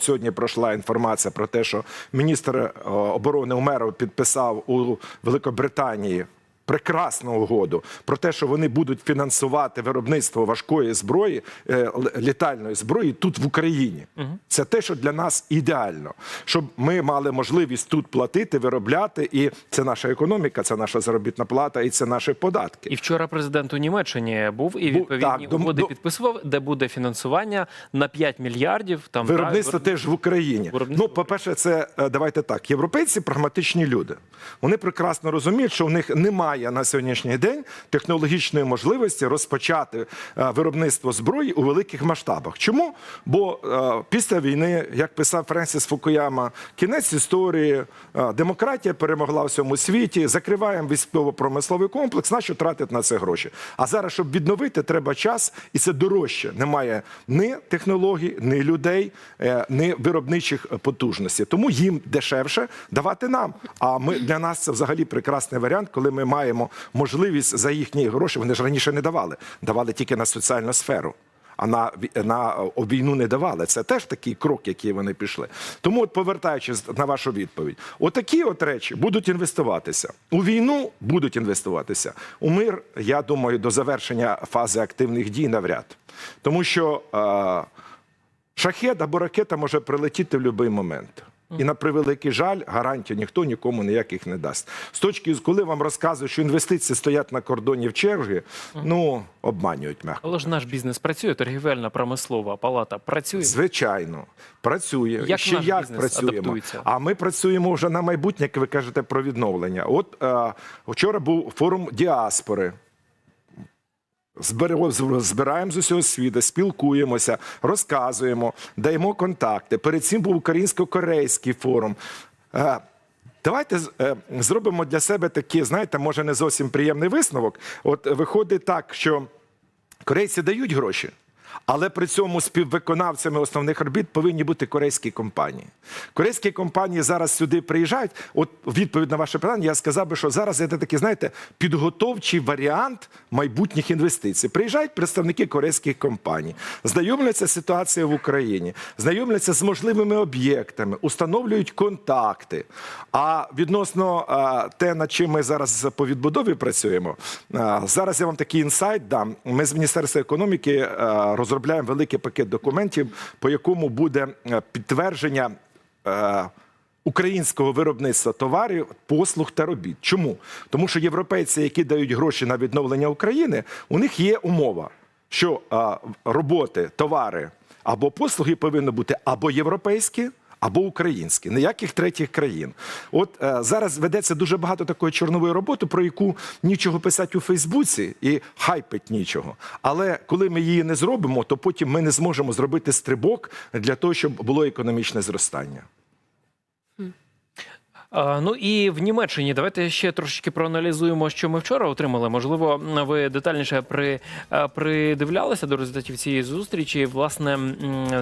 Сьогодні пройшла інформація про те, що міністр е, оборони Умеров підписав у Великобританії прекрасну угоду про те, що вони будуть фінансувати виробництво важкої зброї, е, літальної зброї тут в Україні. Це те, що для нас ідеально, щоб ми мали можливість тут платити, виробляти, і це наша економіка, це наша заробітна плата, і це наші податки. І вчора президент у Німеччині був і відповідні так, угоди до- підписував, де буде фінансування на 5 мільярдів. Там Виробництво так, теж в Україні. Виробництво Ну, по-перше, це е, давайте так. Європейці прагматичні люди. Вони прекрасно розуміють, що в них немає на сьогоднішній день технологічної можливості розпочати е, виробництво зброї у великих масштабах. Чому? Бо е, після війни, як писав Френсіс Фукуяма, кінець історії, е, демократія перемогла в всьому світі. Закриваємо військово-промисловий комплекс. Нащо тратити на це гроші? А зараз, щоб відновити, треба час, і це дорожче. Немає ні технологій, ні людей, ні виробничих потужностей. Тому їм дешевше давати нам. А ми для нас це взагалі прекрасний варіант, коли ми маємо можливість за їхні гроші. Вони ж раніше не давали, давали тільки на соціальну сферу. А на, на війну не давали. Це теж такий крок, який вони пішли. Тому, от повертаючись на вашу відповідь, отакі от речі будуть інвестуватися. У війну будуть інвестуватися. У мир, я думаю, до завершення фази активних дій навряд. Тому що е, шахет або ракета може прилетіти в будь-який момент. І на превеликий жаль, гарантію ніхто нікому ніяких не дасть. З точки, коли вам розказують, що інвестиції стоять на кордоні в черги, ну обманюють м'яко. Але ж наш бізнес працює, торгівельна промислова палата працює. Звичайно, працює. Як Ще наш як бізнес працюємо. адаптується? А ми працюємо вже на майбутнє, як ви кажете, про відновлення. От е, вчора був форум діаспори. Збираємо з усього світу, спілкуємося, розказуємо, даємо контакти. Перед цим був українсько-корейський форум. Е, Давайте е, зробимо для себе такий, знаєте, може не зовсім приємний висновок. От виходить так, що корейці дають гроші, але при цьому співвиконавцями основних робіт повинні бути корейські компанії. Корейські компанії зараз сюди приїжджають. От відповідь на ваше питання, я сказав би, що зараз це такий, знаєте, підготовчий варіант майбутніх інвестицій. Приїжджають представники корейських компаній, знайомляться з ситуацією в Україні, знайомляться з можливими об'єктами, установлюють контакти. А відносно а, те, над чим ми зараз по відбудові працюємо, а, зараз я вам такий інсайт дам. Ми з Міністерства економіки а, розробляємо великий пакет документів, по якому буде е, підтвердження. е, Українського виробництва товарів, послуг та робіт. Чому? Тому що європейці, які дають гроші на відновлення України, у них є умова, що а, роботи, товари або послуги повинні бути або європейські, або українські, ніяких третіх країн. От е, зараз ведеться дуже багато такої чорнової роботи, про яку нічого писати у Фейсбуці і хайпить нічого. Але коли ми її не зробимо, то потім ми не зможемо зробити стрибок для того, щоб було економічне зростання. Ну і в Німеччині давайте ще трошечки проаналізуємо, що ми вчора отримали. Можливо, ви детальніше при, придивлялися до результатів цієї зустрічі. Власне,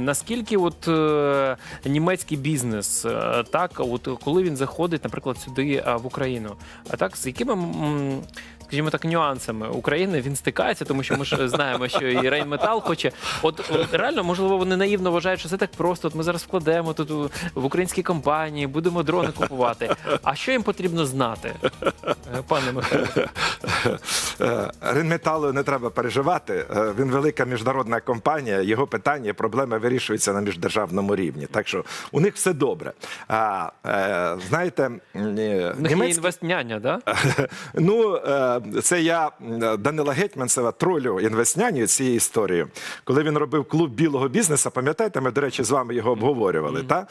наскільки от е, німецький бізнес, е, так, от коли він заходить, наприклад, сюди в Україну, а так з якими. Скажімо так, нюансами України він стикається, тому що ми ж знаємо, що і Рейнметал хоче. От, от реально, можливо, вони наївно вважають, що це так просто. От ми зараз вкладемо тут в українські компанії, будемо дрони купувати. А що їм потрібно знати, Е, пане Михайло? Е, Ринметалу не треба переживати. Е, Він велика міжнародна компанія. Його питання, проблеми вирішуються на міждержавному рівні. Так що у них все добре. А е, знаєте, е, В є німецькі- інвестняня, да? Ну, е, це я Данила Гетьманцева тролю інвестняню цією історією. Коли він робив клуб білого бізнесу, пам'ятаєте, ми, до речі, з вами його обговорювали. Та?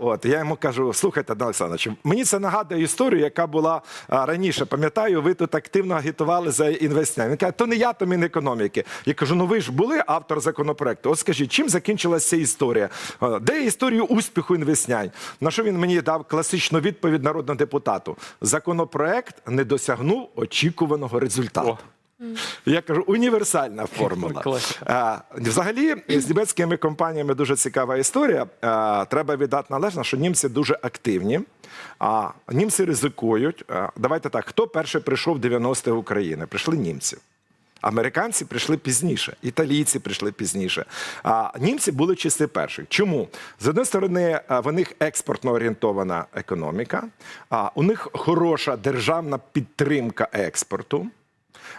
От, я йому кажу: слухайте, Данило Олександрович, мені це нагадує історію, яка була раніше. Пам'ятаю, ви тут активно агітували за інвестняння. Він каже, то не я, то Мінекономіки. Я кажу, ну ви ж були автор законопроекту. От скажіть, чим закінчилася ця історія? Де є історія успіху інвестнянь? На що він мені дав класичну відповідь народному депутату? Законопроект не досягнув очікуваного результату. О. Я кажу, універсальна формула. А, взагалі, з німецькими компаніями дуже цікава історія. А, треба віддати належно, що німці дуже активні. А німці ризикують. А, давайте так, хто перший прийшов в 90-х в Україну? Прийшли німці. Американці прийшли пізніше, італійці прийшли пізніше. А німці були чисти перших. Чому? З однієї сторони, в них експортно орієнтована економіка, а у них хороша державна підтримка експорту.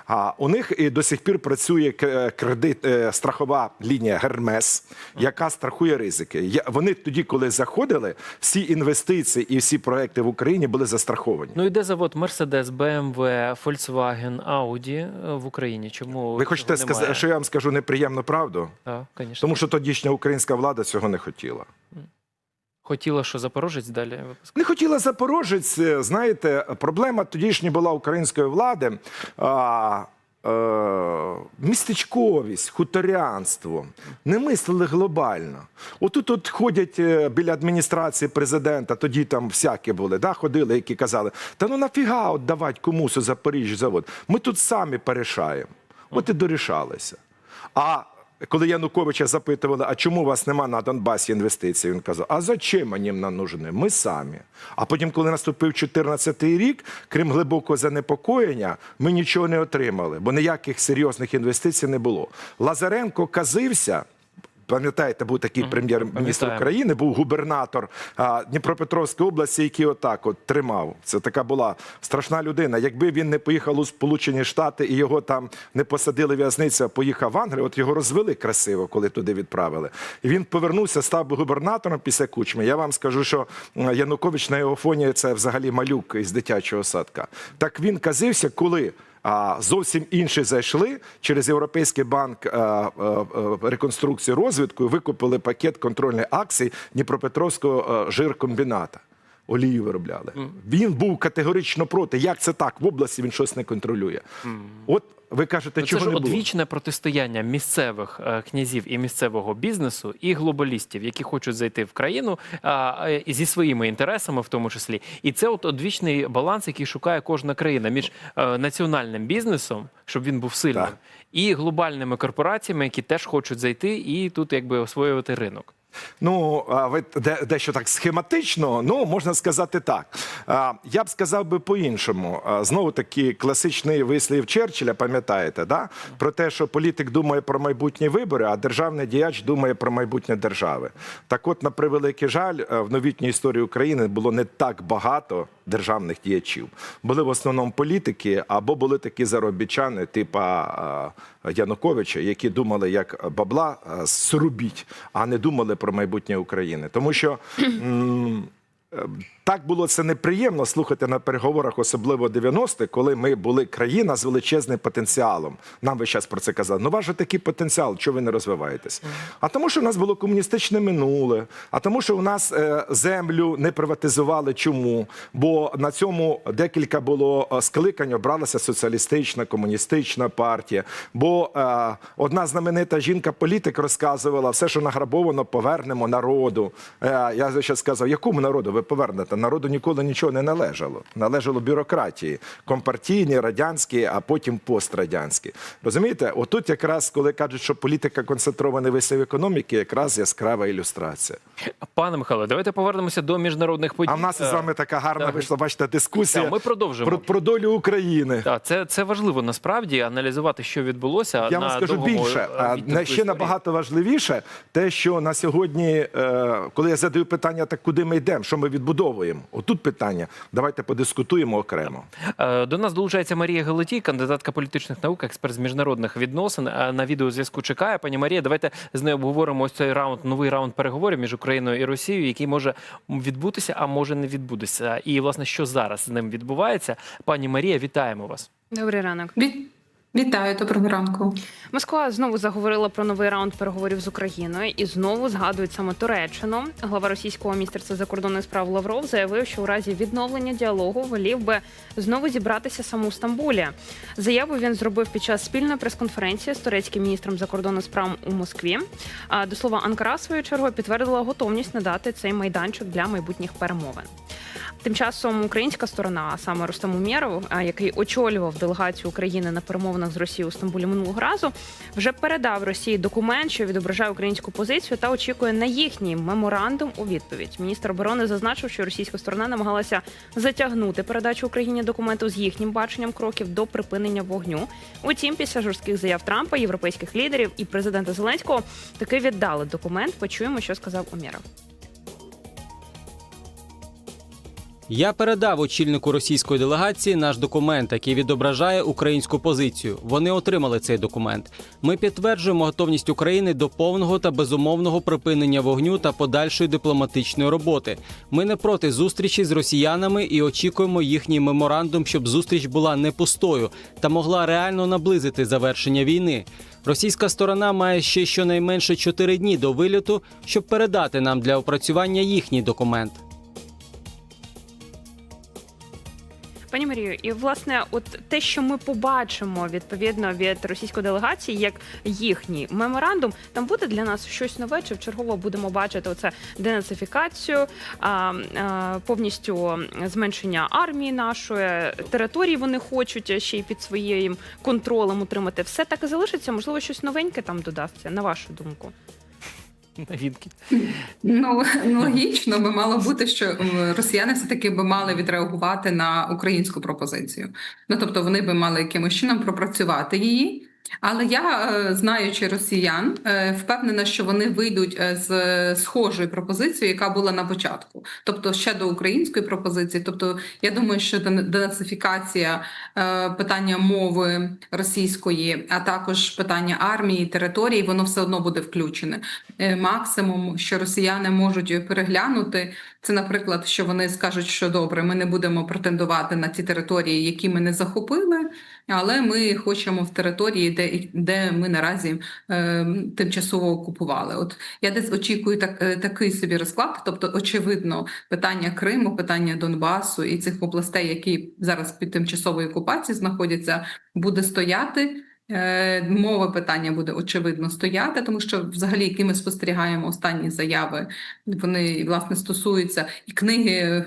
А у них і до сих пір працює кредит, е, страхова лінія Гермес, яка страхує ризики. Вони тоді, коли заходили, всі інвестиції і всі проекти в Україні були застраховані. Ну і де завод Mercedes, BMW, Volkswagen, Audi е, в Україні? Чому Ви хочете сказати, що я вам скажу неприємну правду? Так, звісно. Тому що тодішня українська влада цього не хотіла. Хотіла, що Запорожець далі випускає. Не хотіла Запорожець. е, Знаєте, проблема тодішня була української влади. А, е, містечковість, хуторянство. Не мислили глобально. Отут от ходять е, біля адміністрації президента, тоді там всякі були, да, ходили, які казали: та ну нафіга от давати комусь у Запоріжжі завод? Ми тут самі порішаємо. От і дорішалися. А коли Януковича запитували, а чому у вас нема на Донбасі інвестицій, він казав, а зачем вони нам нужны? Ми самі. А потім, коли наступив 14-й рік, крім глибокого занепокоєння, ми нічого не отримали, бо ніяких серйозних інвестицій не було. Лазаренко казився. Пам'ятаєте, був такий прем'єр-міністр. України, був губернатор а, Дніпропетровської області, який отак от тримав. Це така була страшна людина. Якби він не поїхав у Сполучені Штати і його там не посадили в в'язницю, а поїхав в Англію, от його розвели красиво, коли туди відправили. І він повернувся, став би губернатором після кучми. Я вам скажу, що Янукович на його фоні це взагалі малюк із дитячого садка. Так він казився, коли. А зовсім інші зайшли через Європейський банк е, е, е, реконструкції розвитку і викупили пакет контрольних акцій Дніпропетровського жиркомбіната. Олію виробляли. Він був категорично проти. Як це так? В області він щось не контролює. От ви кажете, Ну, Це ж не було? одвічне протистояння місцевих е, князів і місцевого бізнесу і глобалістів, які хочуть зайти в країну е, зі своїми інтересами, в тому числі. І це от одвічний баланс, який шукає кожна країна між е, національним бізнесом, щоб він був сильним, Так. і глобальними корпораціями, які теж хочуть зайти і тут якби освоювати ринок. Ну, ви дещо так схематично, ну можна сказати так. Я б сказав би по-іншому. Знову таки класичний вислів Черчилля, пам'ятаєте, да? про те, що політик думає про майбутні вибори, а державний діяч думає про майбутнє держави. Так от, на превеликий жаль, е, в новітній історії України було не так багато державних діячів. Були в основному політики, або були такі заробітчани, типа Януковича, які думали, як бабла а, зрубіть, а не думали про майбутнє України. Тому що так було це неприємно слухати на переговорах, особливо 90-х, коли ми були країна з величезним потенціалом. Нам ви зараз про це казали. Ну, у вас же такий потенціал, чого ви не розвиваєтесь? А тому, що у нас було комуністичне минуле, а тому, що у нас е, землю не приватизували. Чому? Бо на цьому декілька було е, скликань, обралася соціалістична, комуністична партія. Бо е, одна знаменита жінка-політик розказувала, все, що награбовано, повернемо народу. Е, я зараз сказав, якому народу ви повернете? Народу ніколи нічого не належало. Належало бюрократії, компартійній, радянській, а потім пострадянській. Розумієте, отут якраз, коли кажуть, що політика концентрований вислів економіки, якраз яскрава ілюстрація. Пане Михайло, давайте повернемося до міжнародних подій. А в нас із вами така гарна так. вийшла, бачите, дискусія Так, ми продовжимо. про, про долю України. Так, це, це важливо насправді аналізувати, що відбулося. Я на вам скажу більше, е, а, ще набагато важливіше, те, що на сьогодні, е, коли я задаю питання, так куди ми йдемо, що ми відбудовуємо? Отут питання. Давайте подискутуємо окремо. Е, До нас долучається Марія Галатій, кандидатка політичних наук, експерт з міжнародних відносин. Е, На відеозв'язку чекає. Пані Марія, давайте з нею обговоримо ось цей раунд, новий раунд переговорів між Україною і Росією, який може відбутися, а може не відбутися. І власне, що зараз з ним відбувається. Пані Марія, вітаємо вас. Добрий ранок. Вітаю, доброго ранку. Москва знову заговорила про новий раунд переговорів з Україною і знову згадують саме Туреччину. Глава російського міністерства закордонних справ Лавров заявив, що у разі відновлення діалогу волів би знову зібратися саме у Стамбулі. Заяву він зробив під час спільної прес-конференції з турецьким міністром закордонних справ у Москві. А до слова, Анкара свою чергу підтвердила готовність надати цей майданчик для майбутніх перемовин. Тим часом українська сторона, а саме Рустам Умєров, який очолював делегацію України на перемовинах з Росією у Стамбулі минулого разу, вже передав Росії документ, що відображає українську позицію, та очікує на їхній меморандум у відповідь. Міністр оборони зазначив, що російська сторона намагалася затягнути передачу Україні документу з їхнім баченням кроків до припинення вогню. Утім, після жорстких заяв Трампа, європейських лідерів і президента Зеленського таки віддали документ. Почуємо, що сказав Умєров. Я передав очільнику російської делегації наш документ, який відображає українську позицію. Вони отримали цей документ. Ми підтверджуємо готовність України до повного та безумовного припинення вогню та подальшої дипломатичної роботи. Ми не проти зустрічі з росіянами і очікуємо їхній меморандум, щоб зустріч була не пустою та могла реально наблизити завершення війни. Російська сторона має ще щонайменше 4 дні до виліту, щоб передати нам для опрацювання їхній документ. Пані Марію, і власне, от те, що ми побачимо відповідно від російської делегації, як їхній меморандум, там буде для нас щось нове, чи вчергово будемо бачити оце денацифікацію, а, а, повністю зменшення армії нашої території. Вони хочуть ще й під своїм контролем утримати. Все так і залишиться. Можливо, щось новеньке там додасться, на вашу думку. Новинки. Ну логічно би мало бути, що росіяни все таки би мали відреагувати на українську пропозицію. Ну тобто вони би мали якимось чином пропрацювати її. Але я, е, знаючи росіян, е, впевнена, що вони вийдуть е, з схожою пропозицією, яка була на початку, тобто ще до української пропозиції. Тобто, я думаю, що денацифікація, питання мови російської, а також питання армії, території, воно все одно буде включене. Максимум, що росіяни можуть переглянути, це, наприклад, що вони скажуть, що добре, ми не будемо претендувати на ті території, які ми не захопили, але ми хочемо в території, де, де ми наразі е, тимчасово окупували. От я десь очікую так, е, такий собі розклад. Тобто, очевидно, питання Криму, питання Донбасу і цих областей, які зараз під тимчасовою окупацією знаходяться, буде стояти. Е, Мова питання буде очевидно стояти, тому що взагалі, які ми спостерігаємо останні заяви, вони власне стосуються і книги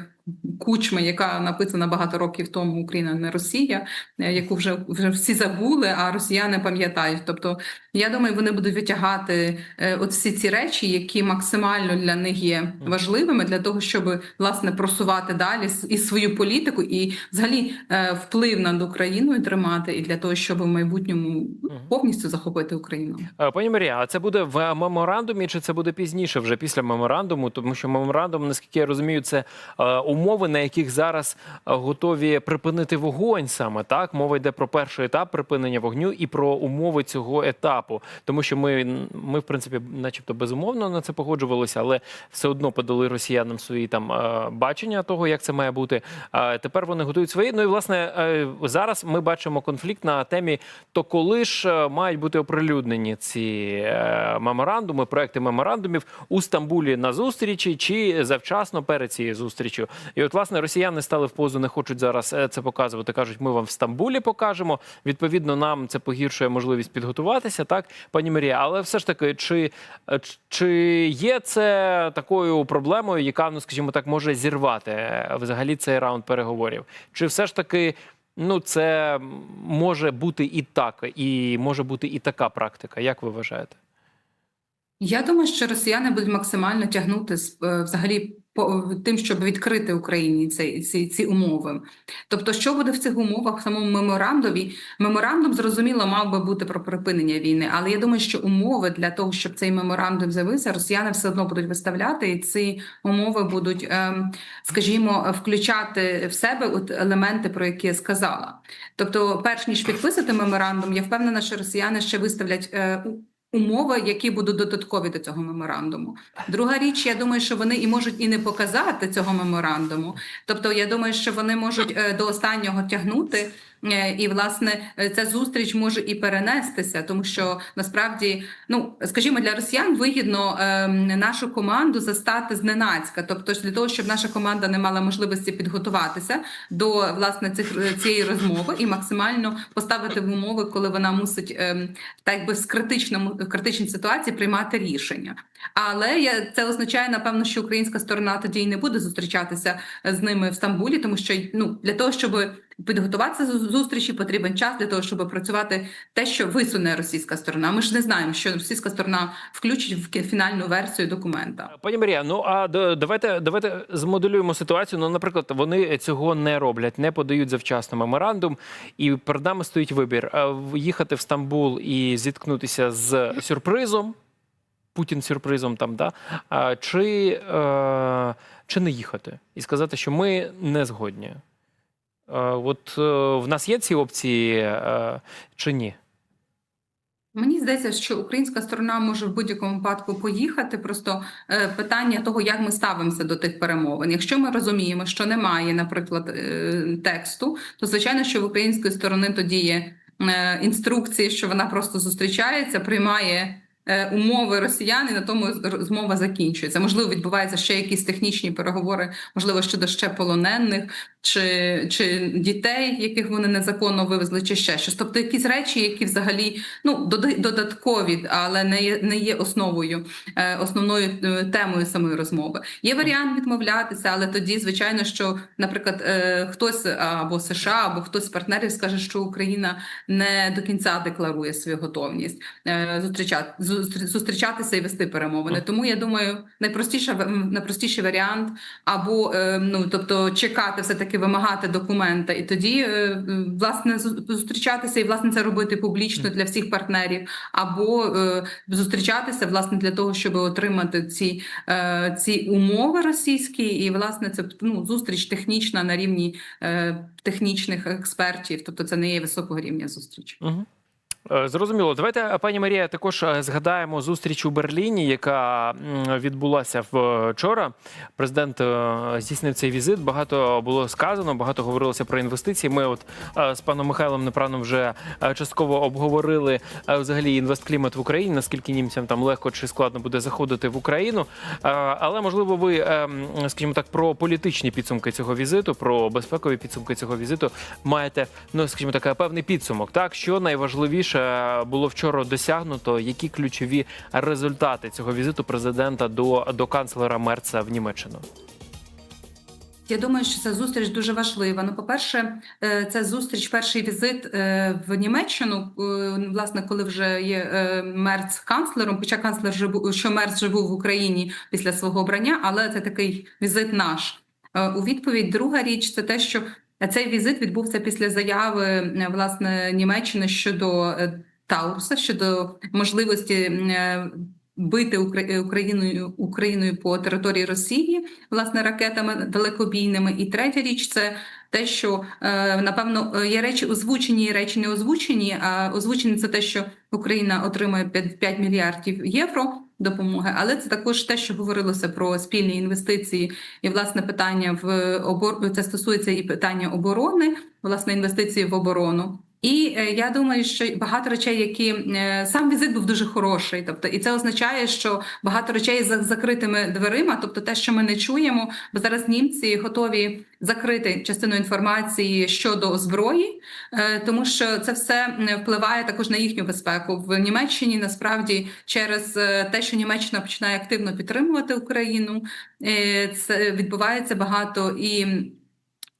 Кучми, яка написана багато років тому Україна не Росія, е, яку вже вже всі забули, а росіяни пам'ятають. Тобто, я думаю, вони будуть витягати е, от всі ці речі, які максимально для них є важливими для того, щоб власне просувати далі і свою політику, і взагалі е, вплив над Україною тримати, і для того, щоб в майбутньому повністю захопити Україну. Пані Марія, а це буде в меморандумі, чи це буде пізніше, вже після меморандуму? Тому що меморандум, наскільки я розумію, це е, умови, на яких зараз е, готові припинити вогонь саме так. Мова йде про перший етап припинення вогню і про умови цього етапу. Тому що ми, ми в принципі, начебто, безумовно на це погоджувалися, але все одно подали росіянам свої там е, бачення того, як це має бути. Тепер вони готують свої. Ну і власне е, зараз ми бачимо конфлікт на темі, то коли ж мають бути оприлюднені ці меморандуми, проекти меморандумів у Стамбулі на зустрічі чи завчасно перед цією зустрічю. І от власне росіяни стали в позу, не хочуть зараз е, це показувати. кажуть, ми вам в Стамбулі покажемо. Відповідно, нам це погіршує можливість підготуватися, так, пані Марія. Але все ж таки, чи, е, чи є це такою проблемою, яка, ну скажімо так, може зірвати е, взагалі цей раунд переговорів? Чи все ж таки? Ну, це може бути і так, і може бути і така практика. Як ви вважаєте? Я думаю, що росіяни будуть максимально тягнути взагалі тим, щоб відкрити Україні ці, ці, ці умови. Тобто, що буде в цих умовах в самому меморандумі? Меморандум зрозуміло мав би бути про припинення війни, але я думаю, що умови для того, щоб цей меморандум з'явився, росіяни все одно будуть виставляти, і ці умови будуть, ем, скажімо, включати в себе от елементи, про які я сказала. Тобто, перш ніж підписати меморандум, я впевнена, що росіяни ще виставлять. Умови, які будуть додаткові до цього меморандуму. Друга річ, я думаю, що вони і можуть і не показати цього меморандуму. Тобто, я думаю, що вони можуть е, до останнього тягнути І власне е, ця зустріч може і перенестися, тому що насправді, ну скажімо, для росіян вигідно е, нашу команду застати зненацька, тобто для того, щоб наша команда не мала можливості підготуватися до власне цих цієї розмови і максимально поставити в умови, коли вона мусить е, так би з критичному в критичній ситуації приймати рішення. Але я це означає напевно, що українська сторона тоді й не буде зустрічатися з ними в Стамбулі, тому що ну для того, щоб підготуватися до зустрічі, потрібен час для того, щоб працювати те, що висуне російська сторона. Ми ж не знаємо, що російська сторона включить в фінальну версію документа. Пані Марія, ну а давайте давайте змоделюємо ситуацію. Ну, наприклад, вони цього не роблять, не подають завчасно меморандум, і перед нами стоїть вибір: е, їхати в Стамбул і зіткнутися з сюрпризом. Путін сюрпризом там, да? А, чи, е, чи не їхати і сказати, що ми не згодні. Е, от е, в нас є ці опції е, чи ні? Мені здається, що українська сторона може в будь-якому випадку поїхати. Просто питання того, як ми ставимося до тих перемовин. Якщо ми розуміємо, що немає, наприклад, тексту, то звичайно, що в української сторони тоді є інструкції, що вона просто зустрічається, приймає. Е, Умови росіян і на тому розмова закінчується. Можливо, відбуваються ще якісь технічні переговори, можливо, щодо ще полонених чи, чи дітей, яких вони незаконно вивезли, чи ще щось. Тобто якісь речі, які взагалі ну додаткові, але не є не є основою, е, основною е, темою самої розмови. Є варіант відмовлятися, але тоді, звичайно, що, наприклад, хтось або США, або хтось з партнерів скаже, що Україна не до кінця декларує свою готовність зустрічати зустр- зустрічатися і вести перемовини. Тому я думаю, найпростіша найпростіший варіант або е, ну тобто чекати, все таки вимагати документа, і тоді е, власне зустрічатися і власне це робити публічно для всіх партнерів, або е, зустрічатися власне для того, щоб отримати ці, ці умови російські, і власне це ну зустріч технічна на рівні технічних експертів, тобто це не є високого рівня зустріч. Угу. Зрозуміло. Давайте, е, пані Марія, також е, згадаємо зустріч у Берліні, яка відбулася вчора. Президент е, здійснив цей візит. Багато було сказано, багато говорилося про інвестиції. Ми, от е, з паном Михайлом Непраном, вже е, частково обговорили е, взагалі інвестклімат в Україні, наскільки німцям там легко чи складно буде заходити в Україну. Е, Але можливо, ви, е, скажімо так, про політичні підсумки цього візиту, про безпекові підсумки цього візиту маєте, ну скажімо так, певний підсумок. Так, що найважливіше було вчора досягнуто, які ключові результати цього візиту президента до, до канцлера Мерца в Німеччину? Я думаю, що ця зустріч дуже важлива. Ну, по-перше, е, це зустріч, перший візит е, в Німеччину. е, Власне, коли вже є Мерц канцлером, хоча канцлер вже що Мерц вже був в Україні після свого обрання, але це такий візит наш. У відповідь друга річ це те, що цей візит відбувся після заяви е, власне Німеччини щодо е, Тауруса, щодо можливості е, бити Укра- Україною Україною по території Росії, власне, ракетами далекобійними. І третя річ це те, що напевно є речі озвучені, є речі не озвучені. А озвучені це те, що Україна отримує 5, 5 мільярдів євро допомоги, але це також те, що говорилося про спільні інвестиції, і власне питання в обор... це стосується і питання оборони, власне, інвестиції в оборону. І е, я думаю, що багато речей, які е, сам візит був дуже хороший. Тобто, і це означає, що багато речей за закритими дверима, тобто те, що ми не чуємо, бо зараз німці готові закрити частину інформації щодо зброї, е, тому що це все впливає також на їхню безпеку в Німеччині. Насправді, через те, що Німеччина починає активно підтримувати Україну, це відбувається багато і.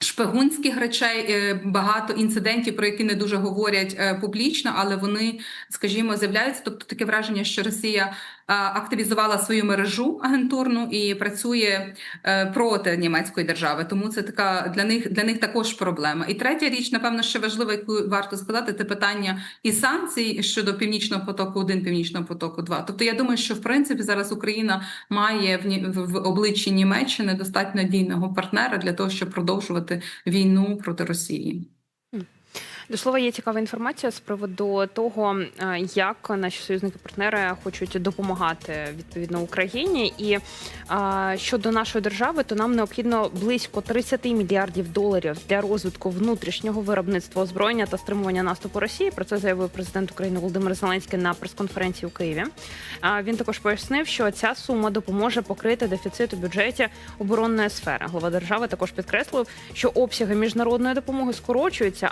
Шпигунських речей е, багато інцидентів, про які не дуже говорять е, публічно, але вони, скажімо, з'являються. Тобто таке враження, що Росія активізувала свою мережу агентурну і працює е, проти німецької держави. Тому це така для них для них також проблема. І третя річ, напевно, ще важлива, яку варто сказати, це питання і санкцій щодо північного потоку, 1 північного потоку. 2 Тобто, я думаю, що в принципі зараз Україна має в, в, обличчі Німеччини достатньо надійного партнера для того, щоб продовжувати війну проти Росії. До слова, є цікава інформація з приводу того, е, як наші союзники-партнери хочуть допомагати відповідно Україні. І е, щодо нашої держави, то нам необхідно близько 30 мільярдів доларів для розвитку внутрішнього виробництва озброєння та стримування наступу Росії. Про це заявив президент України Володимир Зеленський на прес-конференції у Києві. А Він також пояснив, що ця сума допоможе покрити дефіцит у бюджеті оборонної сфери. Глава держави також підкреслив, що обсяги міжнародної допомоги скорочуються.